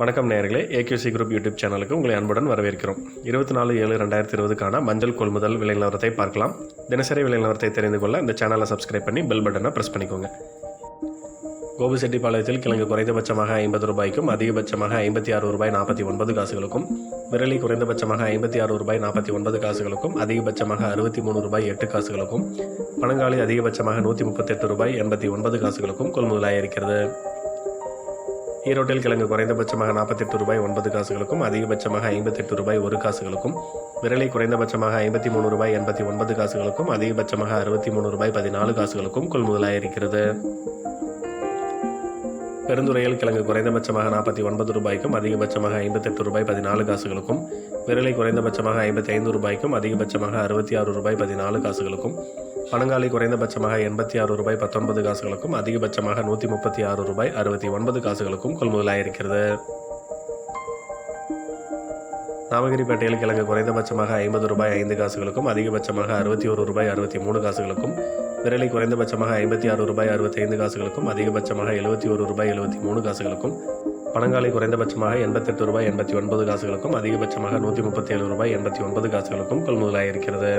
வணக்கம் நேர்களே AKC group YouTube சேனலுக்கு உங்களை அன்புடன் வரவேற்கிறோம். இருபத்தி நாலு ஏழு ரெண்டாயிரத்தி இருபதுக்கான மஞ்சள் கொள்முதல் விலை நிலவரத்தை பார்க்கலாம். தினசரி விலை நிலவரத்தை தெரிந்து கொள்ள இந்த சேனலை சப்ஸ்கிரைப் பண்ணி பெல் பட்டனை ப்ரெஸ் பண்ணிக்கோங்க. கோபிசெட்டிப்பாளையத்தில் கிழங்கு குறைந்தபட்சமாக ஐம்பது ரூபாய்க்கும் அதிகபட்சமாக ஐம்பத்தி ஆறு ரூபாய் நாற்பத்தி ஒன்பது காசுகளுக்கும் விரலி குறைந்தபட்சமாக ஐம்பத்தி ஆறு ரூபாய் நாற்பத்தி ஒன்பது காசுகளுக்கும் அதிகபட்சமாக அறுபத்தி மூணு ரூபாய் எட்டு காசுகளுக்கும் பனங்காலி அதிகபட்சமாக நூற்றி முப்பத்தெட்டு ரூபாய் எண்பத்தி ஒன்பது காசுகளுக்கும் கொள்முதலாயிருக்கிறது. ஈரோட்டில் கிழங்கு குறைந்தபட்சமாக நாற்பத்தெட்டு ரூபாய் ஒன்பது காசுகளுக்கும் அதிகபட்சமாக ஐம்பத்தெட்டு ரூபாய் ஒரு காசுகளுக்கும். விரலை குறைந்தபட்சமாக ஐம்பத்தி மூணு ரூபாய் எண்பத்தி ஒன்பது காசுகளுக்கும் அதிகபட்சமாக அறுபத்தி மூணு ரூபாய் பதினாலு காசுகளுக்கும் கொள்முதலாயிருக்கிறது பெருந்துறையில் கிழங்கு குறைந்தபட்சமாக நாற்பத்தி ஒன்பது ரூபாய்க்கும் அதிகபட்சமாக ஐம்பத்தெட்டு ரூபாய் பதினாலு காசுகளுக்கும். விரலை குறைந்தபட்சமாக ஐம்பத்தி ஐந்து ரூபாய்க்கும் அதிகபட்சமாக அறுபத்தி ஆறு ரூபாய் பதினாலு காசுகளுக்கும். பனங்காலி குறைந்தபட்சமாக எண்பத்தி ஆறு ரூபாய் பத்தொன்பது காசுகளுக்கும் அதிகபட்சமாக நூற்றி முப்பத்தி ஆறு ரூபாய் அறுபத்தி ஒன்பது காசுகளுக்கும் கொள்முதலாயிருக்கிறது நாமகிரிப்பேட்டையில் கிழங்கு குறைந்தபட்சமாக ஐம்பது ரூபாய் ஐந்து காசுகளுக்கும் அதிகபட்சமாக அறுபத்தி ஒரு ரூபாய் அறுபத்தி மூணு காசுகளுக்கும் விரலை குறைந்தபட்சமாக ஐம்பத்தி ஆறு ரூபாய் அறுபத்தைந்து காசுகளுக்கும் அதிகபட்சமாக எழுபத்தி ஒரு ரூபாய் எழுபத்தி மூணு காசுகளுக்கும் பணங்காலி குறைந்தபட்சமாக எண்பத்தெட்டு ரூபாய் எண்பத்தி ஒன்பது காசுகளுக்கும் அதிகபட்சமாக நூற்றி முப்பத்தி ஏழு ரூபாய் எண்பத்தி ஒன்பது காசுகளுக்கும் கொள்முதலாயிருக்கிறது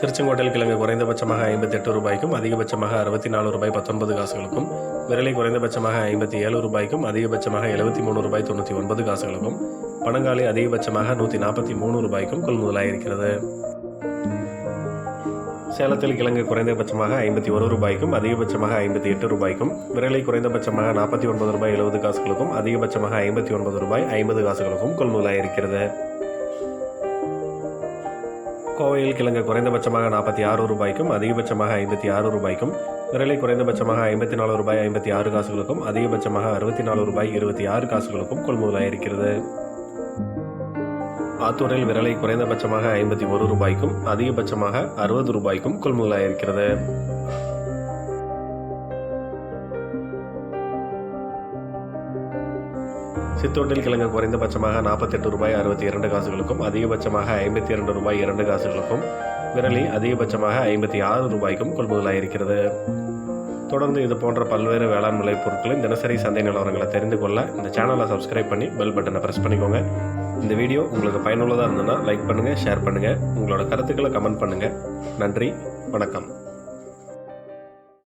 திருச்செங்கோட்டில் கிழங்கு குறைந்தபட்சமாக ஐம்பத்தெட்டு ரூபாய்க்கும் அதிகபட்சமாக அறுபத்தி நாலு ரூபாய் பத்தொன்பது காசுகளுக்கும் விரலை குறைந்தபட்சமாக ஐம்பத்தி ஏழு ரூபாய்க்கும் அதிகபட்சமாக எழுபத்தி மூணு ரூபாய் தொண்ணூற்றி ஒன்பது காசுகளுக்கும் பணங்காலி அதிகபட்சமாக நூற்றி நாற்பத்தி மூணு ரூபாய்க்கும் கொள்முதலாயிருக்கிறது சேலத்தில் கிழங்கு குறைந்தபட்சமாக ஐம்பத்தி ஒரு ரூபாய்க்கும் அதிகபட்சமாக ஐம்பத்தி எட்டு ரூபாய்க்கும் விரலை குறைந்தபட்சமாக நாற்பத்தி ஒன்பது ரூபாய் எழுபது காசுகளுக்கும் அதிகபட்சமாக ஐம்பத்தி ஒன்பது ரூபாய் ஐம்பது காசுகளுக்கும் கொள்முதலாயிருக்கிறது கோவையில் கிழங்கு குறைந்தபட்சமாக நாற்பத்தி ஆறு ரூபாய்க்கும் அதிகபட்சமாக ஐம்பத்தி ஆறு ரூபாய்க்கும் விரலை குறைந்தபட்சமாக ஐம்பத்தி நாலு ரூபாய் ஐம்பத்தி ஆறு காசுகளுக்கும் அதிகபட்சமாக அறுபத்தி நாலு ரூபாய் இருபத்தி ஆறு காசுகளுக்கும் கொள்முதலாயிருக்கிறது. ஆத்தூரில் விரலை குறைந்தபட்சமாக ஐம்பத்தி ஒரு ரூபாய்க்கும் அதிகபட்சமாக அறுபது ரூபாய்க்கும் கொள்முதலாயிருக்கிறது. சித்தோட்டில் கிழங்கு குறைந்தபட்சமாக நாற்பத்தெட்டு ரூபாய் அறுபத்தி இரண்டு காசுகளுக்கும் அதிகபட்சமாக ஐம்பத்தி இரண்டு ரூபாய் இரண்டு காசுகளுக்கும். விரலி அதிகபட்சமாக ஐம்பத்தி ஆறு ரூபாய்க்கும் கொள்முதலாக இருக்கிறது. தொடர்ந்து இது போன்ற பல்வேறு வேளாண் விளை பொருட்களின் தினசரி சந்தை நிலவரங்களை தெரிந்து கொள்ள இந்த சேனலை சப்ஸ்கிரைப் பண்ணி பெல் பட்டனை ப்ரெஸ் பண்ணிக்கோங்க. இந்த வீடியோ உங்களுக்கு பயனுள்ளதாக இருந்ததுன்னா லைக் பண்ணுங்கள் ஷேர் பண்ணுங்கள் உங்களோட கருத்துக்களை கமெண்ட் பண்ணுங்கள் நன்றி வணக்கம்.